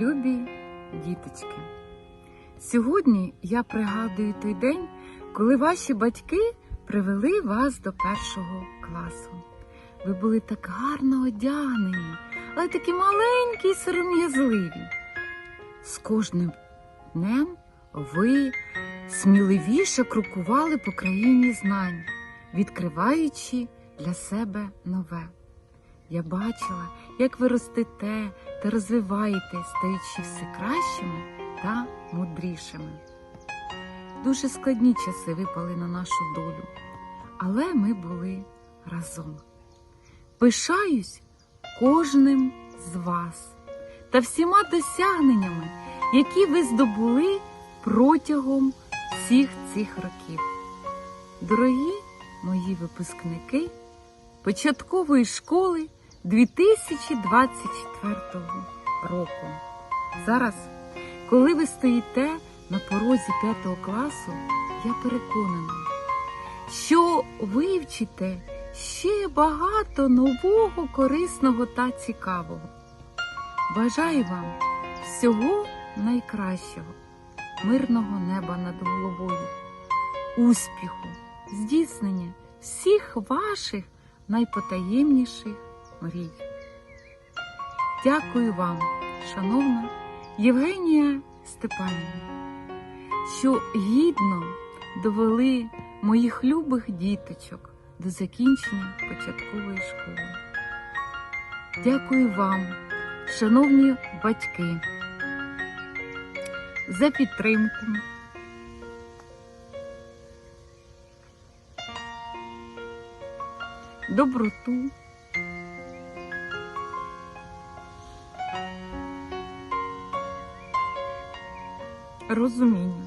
Любі діточки, сьогодні я пригадую той день, коли ваші батьки привели вас до першого класу. Ви були так гарно одягнені, але такі маленькі й сором'язливі. З кожним днем ви сміливіше крокували по країні знань, відкриваючи для себе нове. Я бачила, як ви ростете та розвиваєтесь, стаючи все кращими та мудрішими. Дуже складні часи випали на нашу долю, але ми були разом. Пишаюсь кожним з вас та всіма досягненнями, які ви здобули протягом всіх цих років. Дорогі мої випускники початкової школи 2024 року. Зараз, коли ви стоїте на порозі 5 класу, я переконана, що вивчите ще багато нового, корисного та цікавого. Бажаю вам всього найкращого, мирного неба над головою, успіху, здійснення всіх ваших найпотаємніших мрій. Дякую вам, шановна Євгенія Степанівна, що гідно довели моїх любих діточок до закінчення початкової школи. Дякую вам, шановні батьки, за підтримку. доброту. Розуміння,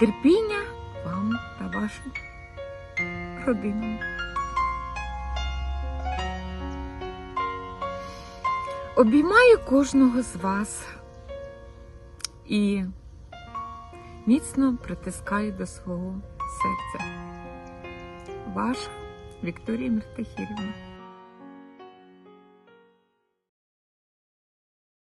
терпіння вам та вашим родинам. Обіймаю кожного з вас і міцно притискаю до свого серця. Ваша Вікторія Мертахірівна.